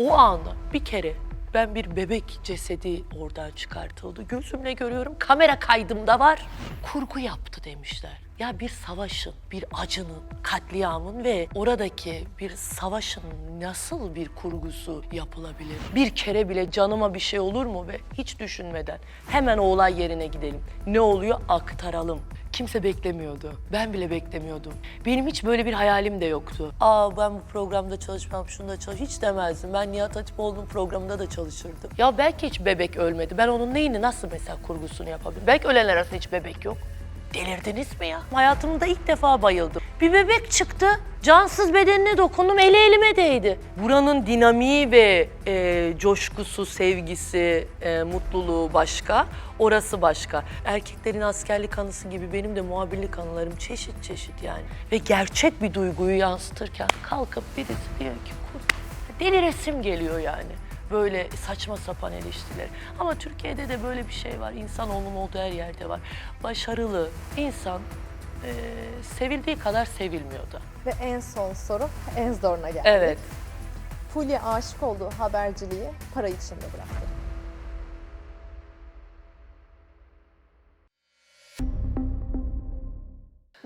O anda bir kere ben bir bebek cesedi oradan çıkartıldı. Gözümle görüyorum. Kamera kaydımda var. Kurgu yaptı demişler. Ya bir savaşın, bir acının, katliamın ve oradaki bir savaşın nasıl bir kurgusu yapılabilir? Bir kere bile canıma bir şey olur mu ve hiç düşünmeden hemen o olay yerine gidelim. Ne oluyor? Aktaralım. Kimse beklemiyordu. Ben bile beklemiyordum. Benim hiç böyle bir hayalim de yoktu. Aa ben bu programda çalışmam, şunda çalış hiç demezdim. Ben Nihat Hatipoğlu'nun programında da çalışırdım. Ya belki hiç bebek ölmedi. Ben onun neyini nasıl mesela kurgusunu yapabilirim? Belki ölenler arasında hiç bebek yok. Delirdiniz mi ya? Hayatımda ilk defa bayıldım. Bir bebek çıktı, cansız bedenine dokundum, eli elime değdi. Buranın dinamiği ve e, coşkusu, sevgisi, e, mutluluğu başka, orası başka. Erkeklerin askerlik anısı gibi benim de muhabirlik anılarım çeşit çeşit yani. Ve gerçek bir duyguyu yansıtırken kalkıp birisi diyor ki "Kur-" deli resim geliyor yani böyle saçma sapan eleştiriler. Ama Türkiye'de de böyle bir şey var. İnsanoğlunun olduğu her yerde var. Başarılı insan eee, sevildiği kadar sevilmiyor da. Ve en son soru, en zoruna geldi. Evet. Fulya aşık olduğu haberciliği para içinde bıraktı.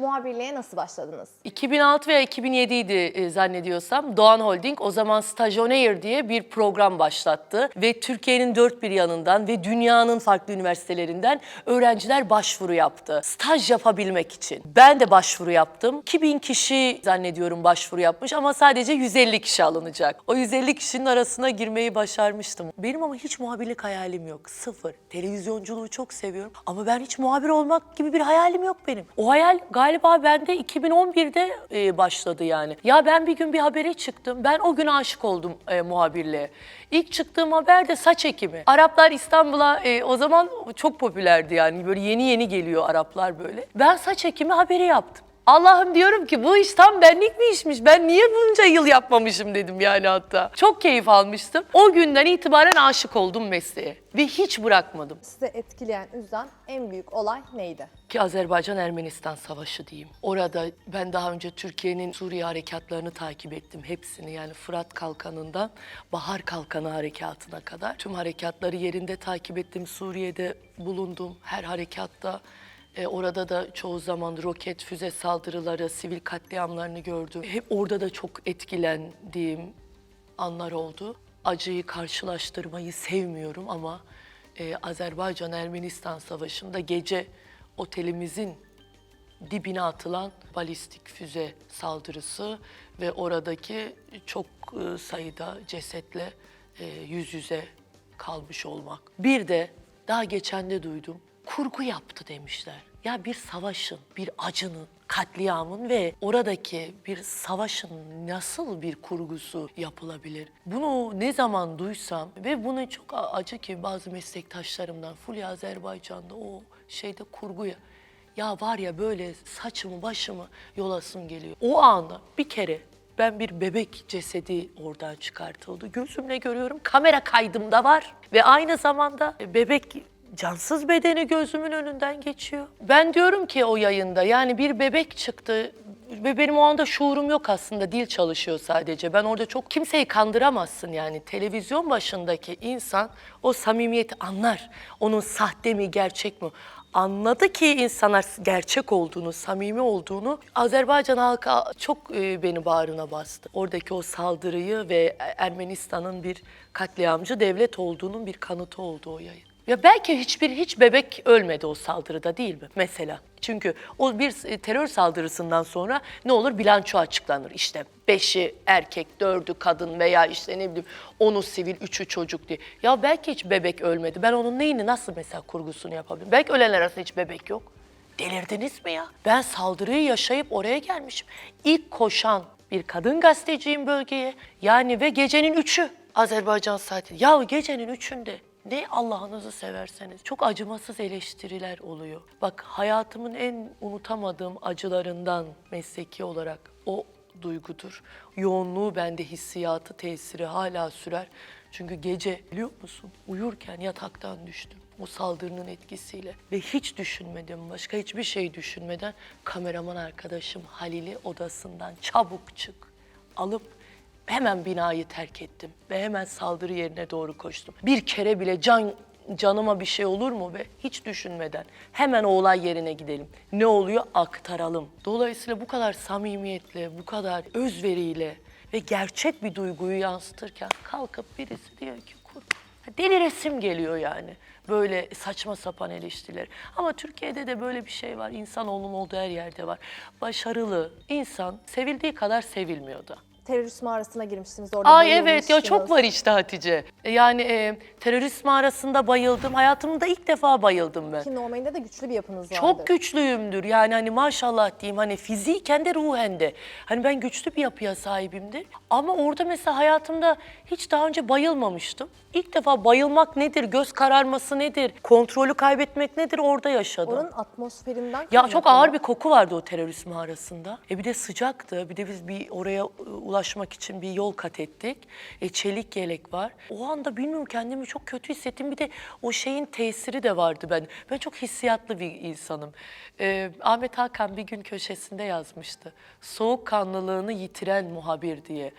Muhabirliğe nasıl başladınız? 2006 veya 2007 idi e, zannediyorsam Doğan Holding o zaman Stajonaire diye bir program başlattı ve Türkiye'nin dört bir yanından ve dünyanın farklı üniversitelerinden öğrenciler başvuru yaptı. Staj yapabilmek için. Ben de başvuru yaptım. 2000 kişi zannediyorum başvuru yapmış ama sadece 150 kişi alınacak. O 150 kişinin arasına girmeyi başarmıştım. Benim ama hiç muhabirlik hayalim yok. Sıfır. Televizyonculuğu çok seviyorum ama ben hiç muhabir olmak gibi bir hayalim yok benim. O hayal galiba bende 2011'de e, başladı yani. Ya ben bir gün bir habere çıktım. Ben o gün aşık oldum e, muhabirliğe. İlk çıktığım haber de saç ekimi. Araplar İstanbul'a e, o zaman çok popülerdi yani. Böyle yeni yeni geliyor Araplar böyle. Ben saç ekimi haberi yaptım. Allah'ım diyorum ki bu iş tam benlik bir işmiş. Ben niye bunca yıl yapmamışım dedim yani hatta. Çok keyif almıştım. O günden itibaren aşık oldum mesleğe. Ve hiç bırakmadım. Size etkileyen, üzen en büyük olay neydi? Ki Azerbaycan-Ermenistan savaşı diyeyim. Orada ben daha önce Türkiye'nin Suriye harekatlarını takip ettim. Hepsini yani Fırat Kalkanı'ndan Bahar Kalkanı harekatına kadar. Tüm harekatları yerinde takip ettim. Suriye'de bulundum her harekatta. E, orada da çoğu zaman roket, füze saldırıları, sivil katliamlarını gördüm. Hep orada da çok etkilendiğim anlar oldu. Acıyı karşılaştırmayı sevmiyorum ama e, Azerbaycan-Ermenistan savaşında gece otelimizin dibine atılan balistik füze saldırısı ve oradaki çok e, sayıda cesetle e, yüz yüze kalmış olmak. Bir de daha geçen de duydum. Kurgu yaptı demişler. Ya bir savaşın, bir acının, katliamın ve oradaki bir savaşın nasıl bir kurgusu yapılabilir? Bunu ne zaman duysam ve bunu çok acı ki bazı meslektaşlarımdan Fulya Azerbaycan'da o şeyde kurguya ya var ya böyle saçımı başımı yolasım geliyor. O anda bir kere ben bir bebek cesedi oradan çıkartıldı. Gözümle görüyorum. Kamera kaydımda var. Ve aynı zamanda bebek cansız bedeni gözümün önünden geçiyor. Ben diyorum ki o yayında yani bir bebek çıktı ve benim o anda şuurum yok aslında. Dil çalışıyor sadece. Ben orada çok kimseyi kandıramazsın yani. Televizyon başındaki insan o samimiyeti anlar. Onun sahte mi gerçek mi? anladı ki insanlar gerçek olduğunu, samimi olduğunu. Azerbaycan halkı çok e, beni bağrına bastı. Oradaki o saldırıyı ve Ermenistan'ın bir katliamcı devlet olduğunun bir kanıtı oldu o yayın. Ya belki hiçbir hiç bebek ölmedi o saldırıda değil mi mesela? Çünkü o bir e, terör saldırısından sonra ne olur bilanço açıklanır. İşte beşi erkek, dördü kadın veya işte ne bileyim onu sivil, üçü çocuk diye. Ya belki hiç bebek ölmedi. Ben onun neyini nasıl mesela kurgusunu yapabilirim? Belki ölenler arasında hiç bebek yok. Delirdiniz mi ya? Ben saldırıyı yaşayıp oraya gelmişim. İlk koşan bir kadın gazeteciyim bölgeye. Yani ve gecenin üçü Azerbaycan saati. Ya gecenin üçünde ne Allah'ınızı severseniz çok acımasız eleştiriler oluyor. Bak hayatımın en unutamadığım acılarından mesleki olarak o duygudur. Yoğunluğu bende hissiyatı, tesiri hala sürer. Çünkü gece biliyor musun uyurken yataktan düştüm o saldırının etkisiyle ve hiç düşünmedim başka hiçbir şey düşünmeden kameraman arkadaşım Halil'i odasından çabuk çık alıp Hemen binayı terk ettim ve hemen saldırı yerine doğru koştum. Bir kere bile can canıma bir şey olur mu ve hiç düşünmeden hemen o olay yerine gidelim. Ne oluyor? Aktaralım. Dolayısıyla bu kadar samimiyetle, bu kadar özveriyle ve gerçek bir duyguyu yansıtırken kalkıp birisi diyor ki kur. Deli resim geliyor yani. Böyle saçma sapan eleştiriler. Ama Türkiye'de de böyle bir şey var. İnsanoğlunun olduğu her yerde var. Başarılı insan sevildiği kadar sevilmiyor da. Terörist mağarasına girmiştiniz orada. Ay evet ya çok var işte Hatice. Yani e, terörist mağarasında bayıldım. Hayatımda ilk defa bayıldım ben. Ki normalde de güçlü bir yapınız vardı. Çok güçlüyümdür yani hani maşallah diyeyim hani fiziken de ruhen de. Hani ben güçlü bir yapıya sahibimdir. Ama orada mesela hayatımda hiç daha önce bayılmamıştım. İlk defa bayılmak nedir, göz kararması nedir, kontrolü kaybetmek nedir orada yaşadım. Oranın atmosferinden Ya çok kaynaklı ağır bir koku vardı o terörist mağarasında. E bir de sıcaktı. Bir de biz bir oraya e, ulaşmak için bir yol kat ettik. E çelik yelek var. O anda bilmiyorum kendimi çok kötü hissettim. Bir de o şeyin tesiri de vardı ben. Ben çok hissiyatlı bir insanım. E, Ahmet Hakan bir gün köşesinde yazmıştı. Soğukkanlılığını yitiren muhabir diye.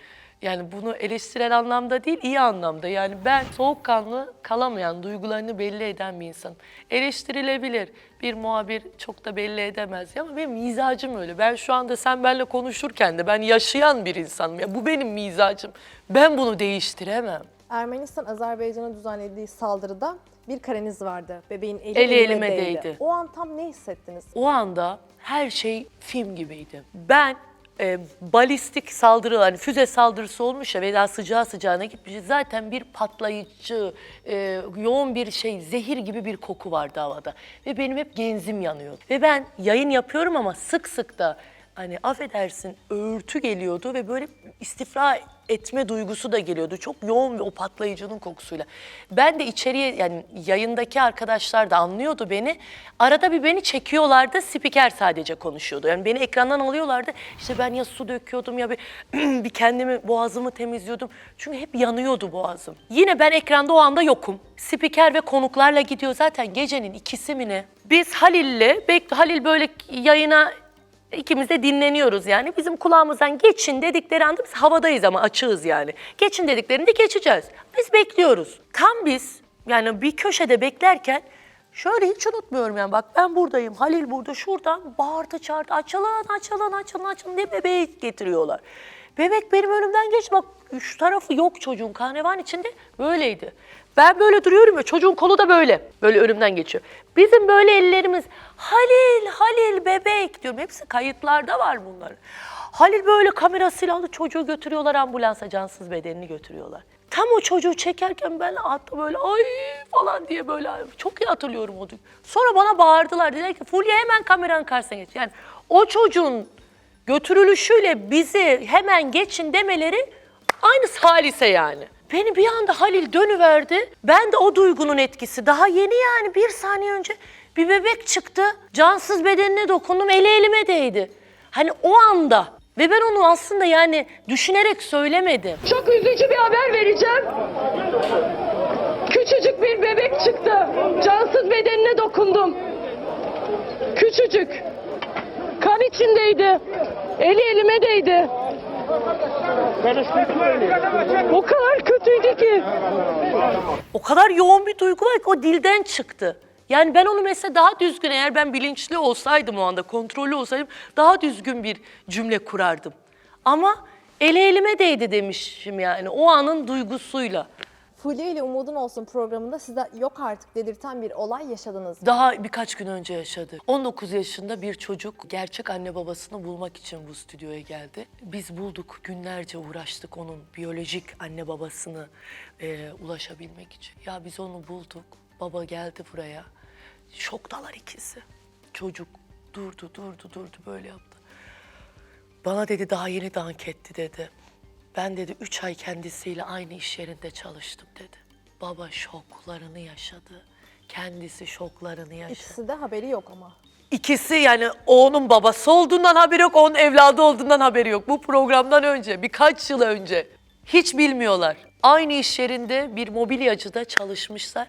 Yani bunu eleştirel anlamda değil, iyi anlamda. Yani ben soğukkanlı kalamayan, duygularını belli eden bir insanım. Eleştirilebilir. Bir muhabir çok da belli edemez ama benim mizacım öyle. Ben şu anda sen benimle konuşurken de ben yaşayan bir insanım. Ya bu benim mizacım. Ben bunu değiştiremem. Ermenistan Azerbaycan'a düzenlediği saldırıda bir kareniz vardı. Bebeğin eli, Eli elime değdi. O an tam ne hissettiniz? O anda her şey film gibiydi. Ben e, balistik saldırı, hani füze saldırısı olmuş ya veya sıcağı sıcağına gitmiş. Zaten bir patlayıcı, e, yoğun bir şey, zehir gibi bir koku vardı havada. Ve benim hep genzim yanıyor. Ve ben yayın yapıyorum ama sık sık da hani affedersin örtü geliyordu ve böyle istifra etme duygusu da geliyordu. Çok yoğun ve o patlayıcının kokusuyla. Ben de içeriye yani yayındaki arkadaşlar da anlıyordu beni. Arada bir beni çekiyorlardı. Spiker sadece konuşuyordu. Yani beni ekrandan alıyorlardı. İşte ben ya su döküyordum ya bir, bir kendimi boğazımı temizliyordum. Çünkü hep yanıyordu boğazım. Yine ben ekranda o anda yokum. Spiker ve konuklarla gidiyor zaten gecenin ikisi mi ne? Biz Halil'le, Halil böyle yayına İkimiz de dinleniyoruz yani. Bizim kulağımızdan geçin dedikleri anda biz havadayız ama açığız yani. Geçin dediklerinde geçeceğiz. Biz bekliyoruz. Tam biz yani bir köşede beklerken şöyle hiç unutmuyorum yani bak ben buradayım, Halil burada, şuradan bağırtı çağırtı açılın, açılın, açılın, açılın diye bebeği getiriyorlar. Bebek benim önümden geç bak üç tarafı yok çocuğun karnevan içinde böyleydi. Ben böyle duruyorum ya çocuğun kolu da böyle. Böyle önümden geçiyor. Bizim böyle ellerimiz Halil, Halil bebek diyorum. Hepsi kayıtlarda var bunların. Halil böyle kamerasıyla alıp çocuğu götürüyorlar ambulansa cansız bedenini götürüyorlar. Tam o çocuğu çekerken ben hatta böyle ay falan diye böyle çok iyi hatırlıyorum o duygu. Sonra bana bağırdılar. Dediler ki Fulya hemen kameranın karşısına geç. Yani o çocuğun götürülüşüyle bizi hemen geçin demeleri aynı salise yani. Beni bir anda Halil dönüverdi. Ben de o duygunun etkisi. Daha yeni yani bir saniye önce bir bebek çıktı. Cansız bedenine dokundum. Eli elime değdi. Hani o anda. Ve ben onu aslında yani düşünerek söylemedim. Çok üzücü bir haber vereceğim. Küçücük bir bebek çıktı. Cansız bedenine dokundum. Küçücük. Kan içindeydi. Eli elime değdi. O kadar kötüydü ki. O kadar yoğun bir duygu var ki o dilden çıktı. Yani ben onu mesela daha düzgün eğer ben bilinçli olsaydım o anda, kontrollü olsaydım daha düzgün bir cümle kurardım. Ama ele elime değdi demişim yani o anın duygusuyla. Fulya ile Umudun Olsun programında size yok artık dedirten bir olay yaşadınız mı? Daha birkaç gün önce yaşadı. 19 yaşında bir çocuk gerçek anne babasını bulmak için bu stüdyoya geldi. Biz bulduk, günlerce uğraştık onun biyolojik anne babasını e, ulaşabilmek için. Ya biz onu bulduk, baba geldi buraya. Şoktalar ikisi. Çocuk durdu, durdu, durdu böyle yaptı. Bana dedi daha yeni dank etti dedi. Ben dedi üç ay kendisiyle aynı iş yerinde çalıştım dedi. Baba şoklarını yaşadı. Kendisi şoklarını yaşadı. İkisi de haberi yok ama. İkisi yani onun babası olduğundan haberi yok, onun evladı olduğundan haberi yok. Bu programdan önce, birkaç yıl önce. Hiç bilmiyorlar. Aynı iş yerinde bir mobilyacıda çalışmışlar.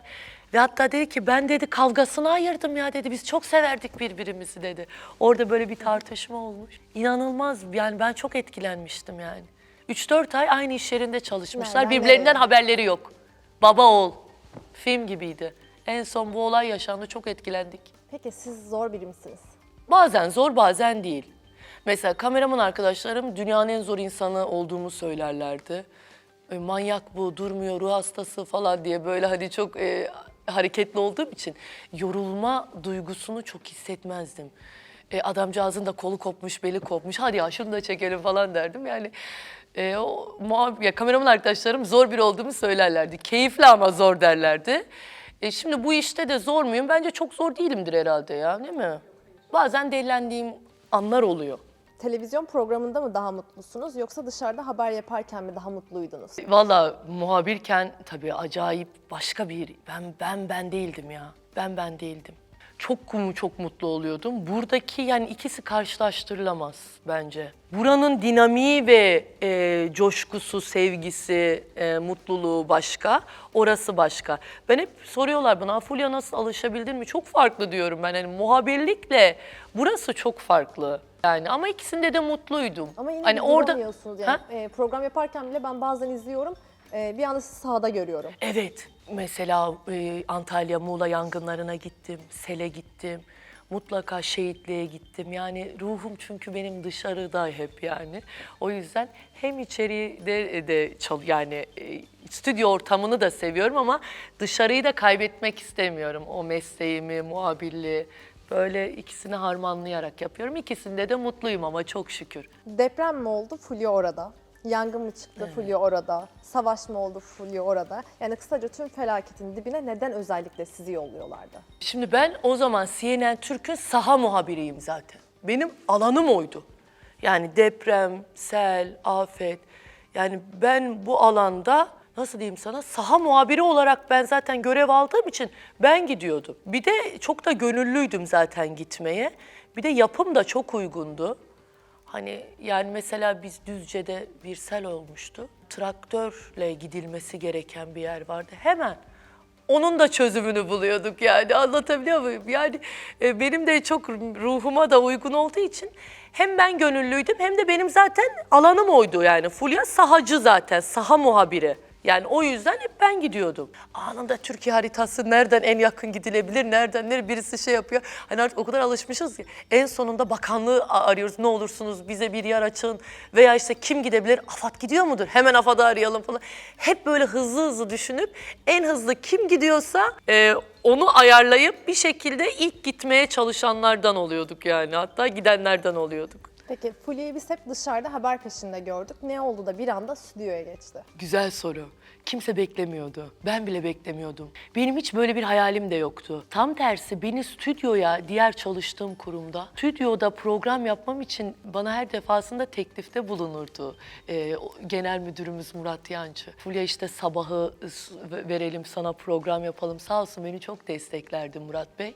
Ve hatta dedi ki ben dedi kavgasını ayırdım ya dedi. Biz çok severdik birbirimizi dedi. Orada böyle bir tartışma olmuş. İnanılmaz yani ben çok etkilenmiştim yani. 3-4 ay aynı iş yerinde çalışmışlar. Nereden Birbirlerinden nereye? haberleri yok. Baba oğul. Film gibiydi. En son bu olay yaşandı. Çok etkilendik. Peki siz zor biri misiniz? Bazen zor bazen değil. Mesela kameraman arkadaşlarım dünyanın en zor insanı olduğumu söylerlerdi. E, manyak bu, durmuyor, ruh hastası falan diye böyle hani çok e, hareketli olduğum için yorulma duygusunu çok hissetmezdim. E, adamcağızın da kolu kopmuş, beli kopmuş. Hadi ya şunu da çekelim falan derdim. Yani e, o muhab- ya kameraman arkadaşlarım zor biri olduğumu söylerlerdi. Keyifli ama zor derlerdi. E, şimdi bu işte de zor muyum? Bence çok zor değilimdir herhalde ya değil mi? Bazen delilendiğim anlar oluyor. Televizyon programında mı daha mutlusunuz yoksa dışarıda haber yaparken mi daha mutluydunuz? Valla muhabirken tabii acayip başka bir ben ben ben değildim ya. Ben ben değildim. Çok çok mutlu oluyordum. Buradaki yani ikisi karşılaştırılamaz bence. Buranın dinamiği ve e, coşkusu, sevgisi, e, mutluluğu başka, orası başka. Ben hep soruyorlar bana Fulya nasıl alışabildin mi? Çok farklı diyorum ben. Yani muhabirlikle burası çok farklı. Yani ama ikisinde de mutluydum. Ama yine hani orada yani. Ha? E, program yaparken bile ben bazen izliyorum. E, bir anda sizi sahada görüyorum. Evet. Mesela e, Antalya, Muğla yangınlarına gittim, sele gittim. Mutlaka şehitliğe gittim. Yani ruhum çünkü benim dışarıda hep yani. O yüzden hem içeride de çal yani e, stüdyo ortamını da seviyorum ama dışarıyı da kaybetmek istemiyorum. O mesleğimi, muhabirliği böyle ikisini harmanlayarak yapıyorum. İkisinde de mutluyum ama çok şükür. Deprem mi oldu? Fulya orada. Yangın mı çıktı? Fulya orada. Savaş mı oldu? Fulya orada. Yani kısaca tüm felaketin dibine neden özellikle sizi yolluyorlardı? Şimdi ben o zaman CNN Türk'ün saha muhabiriyim zaten. Benim alanım oydu. Yani deprem, sel, afet. Yani ben bu alanda nasıl diyeyim sana saha muhabiri olarak ben zaten görev aldığım için ben gidiyordum. Bir de çok da gönüllüydüm zaten gitmeye. Bir de yapım da çok uygundu. Hani yani mesela biz Düzce'de bir sel olmuştu. Traktörle gidilmesi gereken bir yer vardı. Hemen onun da çözümünü buluyorduk yani anlatabiliyor muyum? Yani e, benim de çok ruhuma da uygun olduğu için hem ben gönüllüydüm hem de benim zaten alanım oydu yani. Fulya sahacı zaten, saha muhabiri. Yani o yüzden hep ben gidiyordum. Anında Türkiye haritası nereden en yakın gidilebilir, nereden nereye birisi şey yapıyor. Hani artık o kadar alışmışız ki en sonunda bakanlığı arıyoruz. Ne olursunuz bize bir yer açın veya işte kim gidebilir? AFAD gidiyor mudur? Hemen AFAD'ı arayalım falan. Hep böyle hızlı hızlı düşünüp en hızlı kim gidiyorsa e, onu ayarlayıp bir şekilde ilk gitmeye çalışanlardan oluyorduk yani. Hatta gidenlerden oluyorduk. Peki Fulya'yı biz hep dışarıda haber peşinde gördük. Ne oldu da bir anda stüdyoya geçti? Güzel soru. Kimse beklemiyordu. Ben bile beklemiyordum. Benim hiç böyle bir hayalim de yoktu. Tam tersi beni stüdyoya diğer çalıştığım kurumda stüdyoda program yapmam için bana her defasında teklifte bulunurdu. Ee, genel müdürümüz Murat Yancı. Fulya işte sabahı verelim sana program yapalım. Sağ olsun beni çok desteklerdi Murat Bey.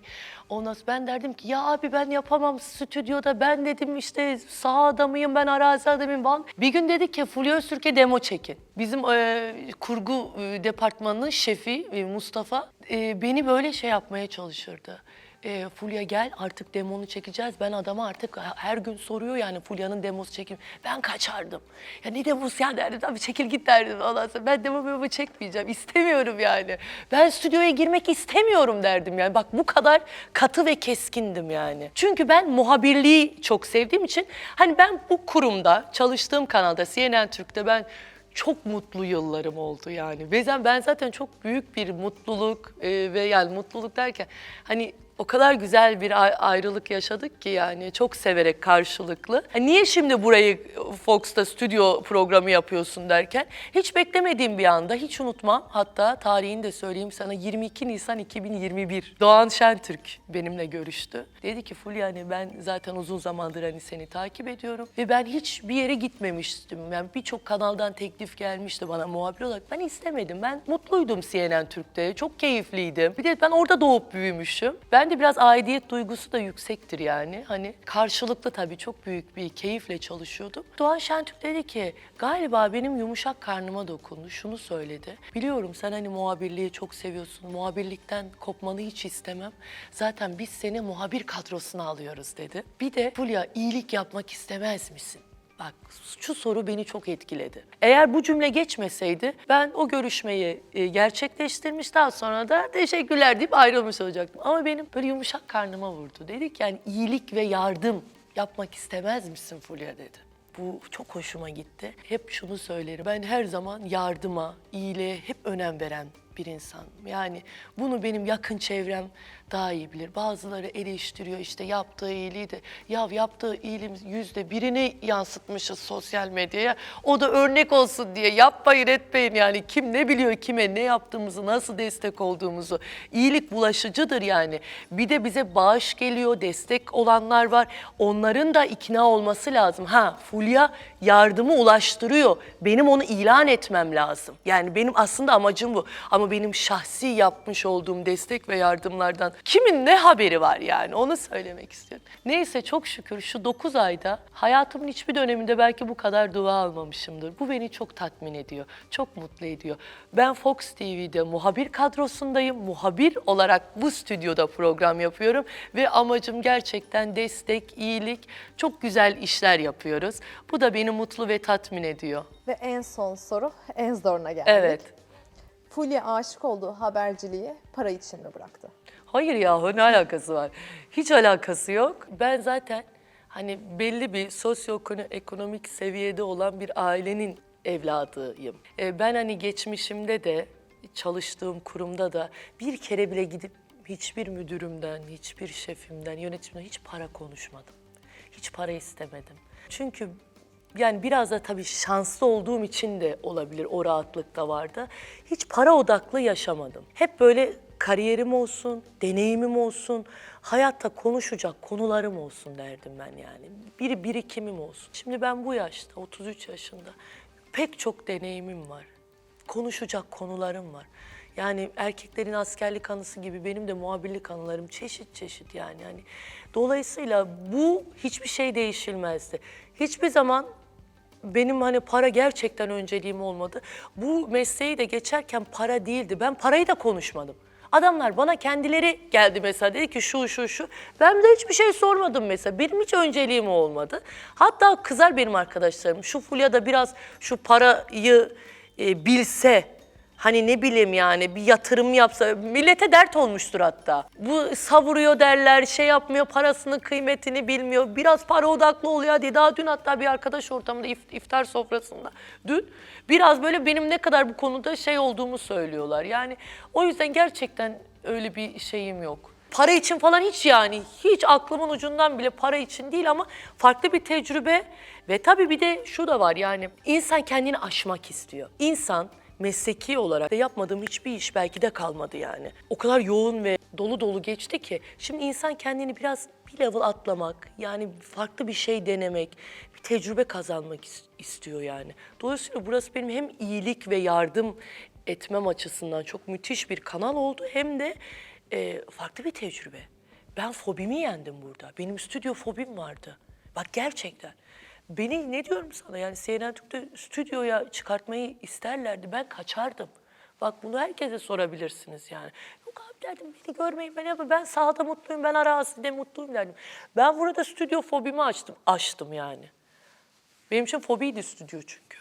Ondan sonra ben derdim ki ya abi ben yapamam stüdyoda. Ben dedim işte saha adamıyım ben arazi adamıyım falan. Bir gün dedik ki Fulya Öztürk'e demo çekin. Bizim e, kurgu departmanının şefi Mustafa e, beni böyle şey yapmaya çalışırdı. E, Fulya gel artık demonu çekeceğiz. Ben adama artık her gün soruyor yani Fulya'nın demosu çekim. Ben kaçardım. Ya ne demosu ya derdim. Abi çekil git derdim. Ondan ben demo memo çekmeyeceğim. İstemiyorum yani. Ben stüdyoya girmek istemiyorum derdim yani. Bak bu kadar katı ve keskindim yani. Çünkü ben muhabirliği çok sevdiğim için hani ben bu kurumda çalıştığım kanalda CNN Türk'te ben çok mutlu yıllarım oldu yani. Ben zaten çok büyük bir mutluluk e, ve yani mutluluk derken hani o kadar güzel bir ay- ayrılık yaşadık ki yani çok severek karşılıklı. Niye şimdi burayı Fox'ta stüdyo programı yapıyorsun derken hiç beklemediğim bir anda hiç unutmam. Hatta tarihini de söyleyeyim sana 22 Nisan 2021 Doğan Şentürk benimle görüştü. Dedi ki Fulya hani ben zaten uzun zamandır hani seni takip ediyorum ve ben hiç bir yere gitmemiştim. Yani birçok kanaldan teklif gelmişti bana muhabir olarak. Ben istemedim. Ben mutluydum CNN Türk'te. Çok keyifliydim. Bir de ben orada doğup büyümüşüm. Ben de biraz aidiyet duygusu da yüksektir yani. Hani karşılıklı tabii çok büyük bir keyifle çalışıyordum. Doğan Şentürk dedi ki galiba benim yumuşak karnıma dokundu. Şunu söyledi. Biliyorum sen hani muhabirliği çok seviyorsun. Muhabirlikten kopmanı hiç istemem. Zaten biz seni muhabir kadrosuna alıyoruz dedi. Bir de Fulya iyilik yapmak istemez misin? Bak şu soru beni çok etkiledi. Eğer bu cümle geçmeseydi ben o görüşmeyi e, gerçekleştirmiş daha sonra da teşekkürler deyip ayrılmış olacaktım. Ama benim böyle yumuşak karnıma vurdu. Dedik yani iyilik ve yardım yapmak istemez misin Fulya dedi. Bu çok hoşuma gitti. Hep şunu söylerim. Ben her zaman yardıma, iyiliğe hep önem veren bir insanım. Yani bunu benim yakın çevrem daha iyi bilir. Bazıları eleştiriyor işte yaptığı iyiliği de ya yaptığı iyiliğin yüzde birini yansıtmışız sosyal medyaya. O da örnek olsun diye yapmayın etmeyin yani kim ne biliyor kime ne yaptığımızı nasıl destek olduğumuzu. İyilik bulaşıcıdır yani. Bir de bize bağış geliyor destek olanlar var. Onların da ikna olması lazım. Ha Fulya yardımı ulaştırıyor. Benim onu ilan etmem lazım. Yani benim aslında amacım bu. Ama benim şahsi yapmış olduğum destek ve yardımlardan kimin ne haberi var yani onu söylemek istiyorum. Neyse çok şükür şu 9 ayda hayatımın hiçbir döneminde belki bu kadar dua almamışımdır. Bu beni çok tatmin ediyor, çok mutlu ediyor. Ben Fox TV'de muhabir kadrosundayım. Muhabir olarak bu stüdyoda program yapıyorum ve amacım gerçekten destek, iyilik, çok güzel işler yapıyoruz. Bu da beni mutlu ve tatmin ediyor. Ve en son soru, en zoruna geldik. Evet. Fulya aşık olduğu haberciliği para için mi bıraktı? Hayır yahu ne alakası var? Hiç alakası yok. Ben zaten hani belli bir sosyoekonomik seviyede olan bir ailenin evladıyım. E, ben hani geçmişimde de çalıştığım kurumda da bir kere bile gidip hiçbir müdürümden, hiçbir şefimden, yönetimden hiç para konuşmadım. Hiç para istemedim. Çünkü yani biraz da tabii şanslı olduğum için de olabilir o rahatlık da vardı. Hiç para odaklı yaşamadım. Hep böyle kariyerim olsun, deneyimim olsun, hayatta konuşacak konularım olsun derdim ben yani. Bir birikimim olsun. Şimdi ben bu yaşta, 33 yaşında pek çok deneyimim var. Konuşacak konularım var. Yani erkeklerin askerlik anısı gibi benim de muhabirlik anılarım çeşit çeşit yani. yani dolayısıyla bu hiçbir şey değişilmezdi. Hiçbir zaman benim hani para gerçekten önceliğim olmadı. Bu mesleği de geçerken para değildi. Ben parayı da konuşmadım. Adamlar bana kendileri geldi mesela dedi ki şu şu şu. Ben de hiçbir şey sormadım mesela. Benim hiç önceliğim olmadı. Hatta kızar benim arkadaşlarım. Şu Fulya da biraz şu parayı e, bilse Hani ne bileyim yani bir yatırım yapsa millete dert olmuştur hatta. Bu savuruyor derler, şey yapmıyor, parasının kıymetini bilmiyor. Biraz para odaklı oluyor diye. Daha dün hatta bir arkadaş ortamında if- iftar sofrasında dün biraz böyle benim ne kadar bu konuda şey olduğumu söylüyorlar. Yani o yüzden gerçekten öyle bir şeyim yok. Para için falan hiç yani hiç aklımın ucundan bile para için değil ama farklı bir tecrübe ve tabii bir de şu da var yani insan kendini aşmak istiyor. İnsan mesleki olarak da yapmadığım hiçbir iş belki de kalmadı yani. O kadar yoğun ve dolu dolu geçti ki şimdi insan kendini biraz bir level atlamak yani farklı bir şey denemek, bir tecrübe kazanmak is- istiyor yani. Dolayısıyla burası benim hem iyilik ve yardım etmem açısından çok müthiş bir kanal oldu hem de e, farklı bir tecrübe. Ben fobimi yendim burada. Benim stüdyo fobim vardı. Bak gerçekten. Beni ne diyorum sana yani CNN Türk'te stüdyoya çıkartmayı isterlerdi. Ben kaçardım. Bak bunu herkese sorabilirsiniz yani. Yok abi derdim beni görmeyin ben yapayım. Ben sahada mutluyum, ben arazide mutluyum derdim. Ben burada stüdyo fobimi açtım, açtım yani. Benim için fobiydi stüdyo çünkü.